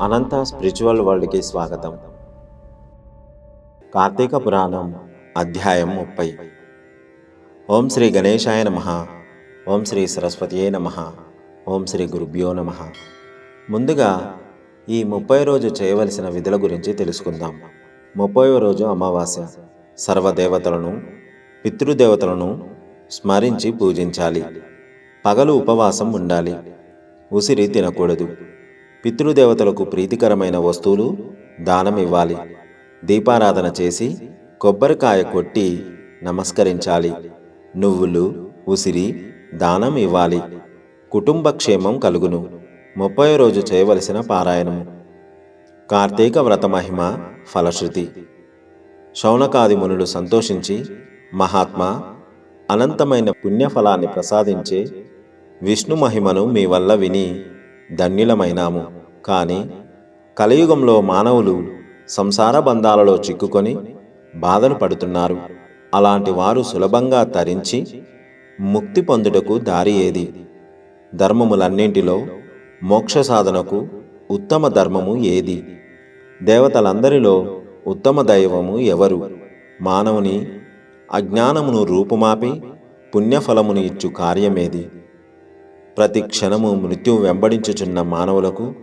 అనంత spiritual వరల్డ్కి స్వాగతం. కార్తీక పురాణం అధ్యాయం ముప్పై. ఓం శ్రీ గణేశాయ నమ. ఓం శ్రీ సరస్వతియే నమ. ఓం శ్రీ గురుభ్యో నమ. ముందుగా ఈ ముప్పై రోజు చేయవలసిన విధుల గురించి తెలుసుకుందాం. ముప్పై రోజు అమావాస్య. సర్వదేవతలను పితృదేవతలను స్మరించి పూజించాలి. పగలు ఉపవాసం ఉండాలి. ఉసిరి తినకూడదు. పితృదేవతలకు ప్రీతికరమైన వస్తువులు దానం ఇవ్వాలి. దీపారాధన చేసి కొబ్బరికాయ కొట్టి నమస్కరించాలి. నువ్వులు ఉసిరి దానం ఇవ్వాలి. కుటుంబ క్షేమం కలుగును. ముప్పై రోజు చేయవలసిన పారాయణము కార్తీక వ్రత మహిమ ఫలశ్రుతి. శౌనకాది మునులు సంతోషించి మహాత్మా అనంతమైన పుణ్యఫలాన్ని ప్రసాదించే విష్ణు మహిమను మీ వల్ల విని ధన్యులమైనాము. కానీ కలియుగంలో మానవులు సంసార బంధాలలో చిక్కుకొని బాధలు పడుతున్నారు. అలాంటి వారు సులభంగా తరించి ముక్తి పొందుటకు దారి ఏది? ధర్మములన్నింటిలో మోక్ష సాధనకు ఉత్తమ ధర్మము ఏది? దేవతలందరిలో ఉత్తమ దైవము ఎవరు? మానవుని అజ్ఞానమును రూపుమాపి పుణ్యఫలమును ఇచ్చు కార్యమేది? ప్రతి క్షణము మృత్యువు వెంబడించుచున్న మానవులకు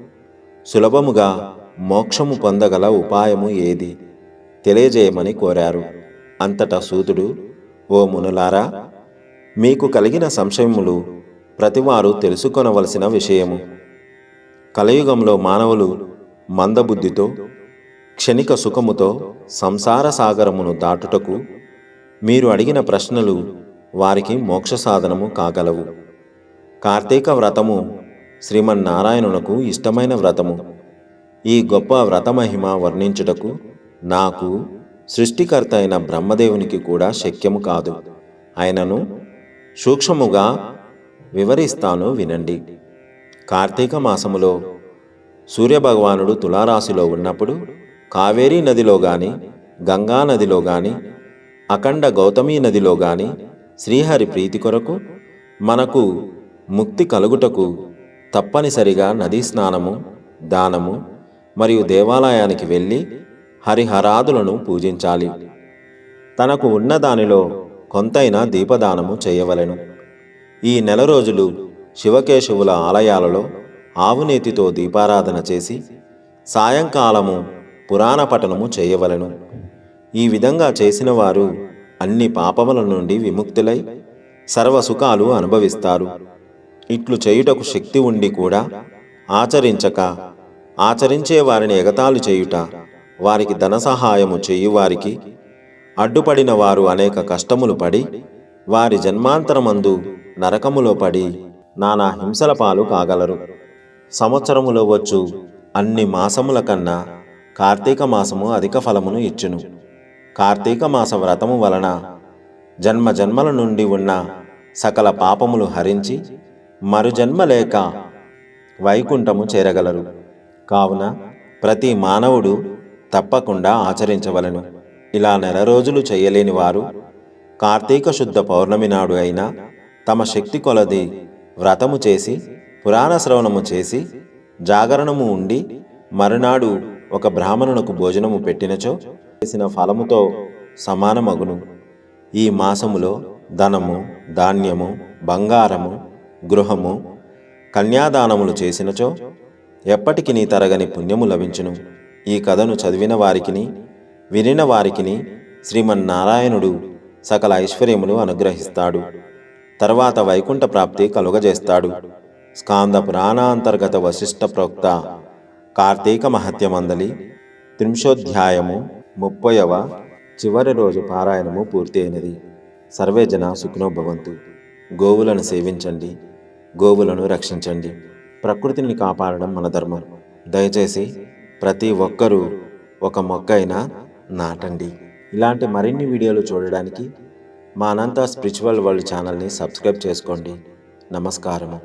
సులభముగా మోక్షము పొందగల ఉపాయము ఏది? తెలియజేయమని కోరారు. అంతటా సూతుడు ఓ మునులారా మీకు కలిగిన సంశయములు ప్రతివారు తెలుసుకొనవలసిన విషయము. కలయుగంలో మానవులు మందబుద్ధితో క్షణిక సుఖముతో సంసార సాగరమును దాటుటకు మీరు అడిగిన ప్రశ్నలు వారికి మోక్ష సాధనము కాగలవు. కార్తీక వ్రతము శ్రీమన్నారాయణునకు ఇష్టమైన వ్రతము. ఈ గొప్ప వ్రతమహిమ వర్ణించుటకు నాకు సృష్టికర్త అయిన బ్రహ్మదేవునికి కూడా శక్యము కాదు. ఆయనను సూక్ష్మముగా వివరిస్తాను వినండి. కార్తీక మాసములో సూర్యభగవానుడు తులారాశిలో ఉన్నప్పుడు కావేరీ నదిలో గాని గంగా నదిలో గాని అఖండ గౌతమీ నదిలో గాని శ్రీహరి ప్రీతి కొరకు మనకు ముక్తి కలుగుటకు తప్పనిసరిగా నదీ స్నానము దానము మరియు దేవాలయానికి వెళ్ళి హరిహరాదులను పూజించాలి. తనకు ఉన్న దానిలో కొంతైనా దీపదానము చేయవలెను. ఈ నెల రోజులు శివకేశవుల ఆలయాలలో ఆవునేతితో దీపారాధన చేసి సాయంకాలము పురాణ పఠనము చేయవలెను. ఈ విధంగా చేసిన వారు అన్ని పాపముల నుండి విముక్తులై సర్వసుఖాలు అనుభవిస్తారు. ఇట్లు చేయుటకు శక్తి ఉండి కూడా ఆచరించక ఆచరించే వారిని ఎగతాళి చేయుట వారికి ధన సహాయము చేయువారికి అడ్డుపడిన వారు అనేక కష్టములు పడి వారి జన్మాంతరమందు నరకములో పడి నానా హింసల పాలు కాగలరు. సంవత్సరములో వచ్చు అన్ని మాసముల కన్నా కార్తీక మాసము అధిక ఫలమును ఇచ్చును. కార్తీక మాస వ్రతము వలన జన్మ జన్మల నుండి ఉన్న సకల పాపములు హరించి మరుజన్మ లేక వైకుంఠము చేరగలరు. కావున ప్రతి మానవుడు తప్పకుండా ఆచరించవలెను. ఇలా నెల రోజులు చేయలేని వారు కార్తీక శుద్ధ పౌర్ణమి నాడు అయినా తమ శక్తి కొలది వ్రతము చేసి పురాణ శ్రవణము చేసి జాగరణము ఉండి మరునాడు ఒక బ్రాహ్మణునకు భోజనము పెట్టినచో చేసిన ఫలముతో సమానమగును. ఈ మాసములో ధనము ధాన్యము బంగారము గృహము కన్యాదానములు చేసినచో ఎప్పటికి నీ తరగని పుణ్యము లభించును. ఈ కథను చదివిన వారికిని వినిన వారికిని శ్రీమన్నారాయణుడు సకల ఐశ్వర్యములు అనుగ్రహిస్తాడు. తర్వాత వైకుంఠ ప్రాప్తి కలుగజేస్తాడు. స్కాంద పురాణాంతర్గత వశిష్ట ప్రోక్త కార్తీక మహత్యమందలి త్రింశోధ్యాయము ముప్పైవ చివరి రోజు పారాయణము పూర్తి అయినది. సర్వే జన గోవులను సేవించండి. గోవులను రక్షించండి. ప్రకృతిని కాపాడడం మన ధర్మం. దయచేసి ప్రతి ఒక్కరూ ఒక మొక్క అయినా నాటండి. ఇలాంటి మరిన్ని వీడియోలు చూడడానికి మా అనంత స్పిరిచువల్ వరల్డ్ ఛానల్ని సబ్స్క్రైబ్ చేసుకోండి. నమస్కారము.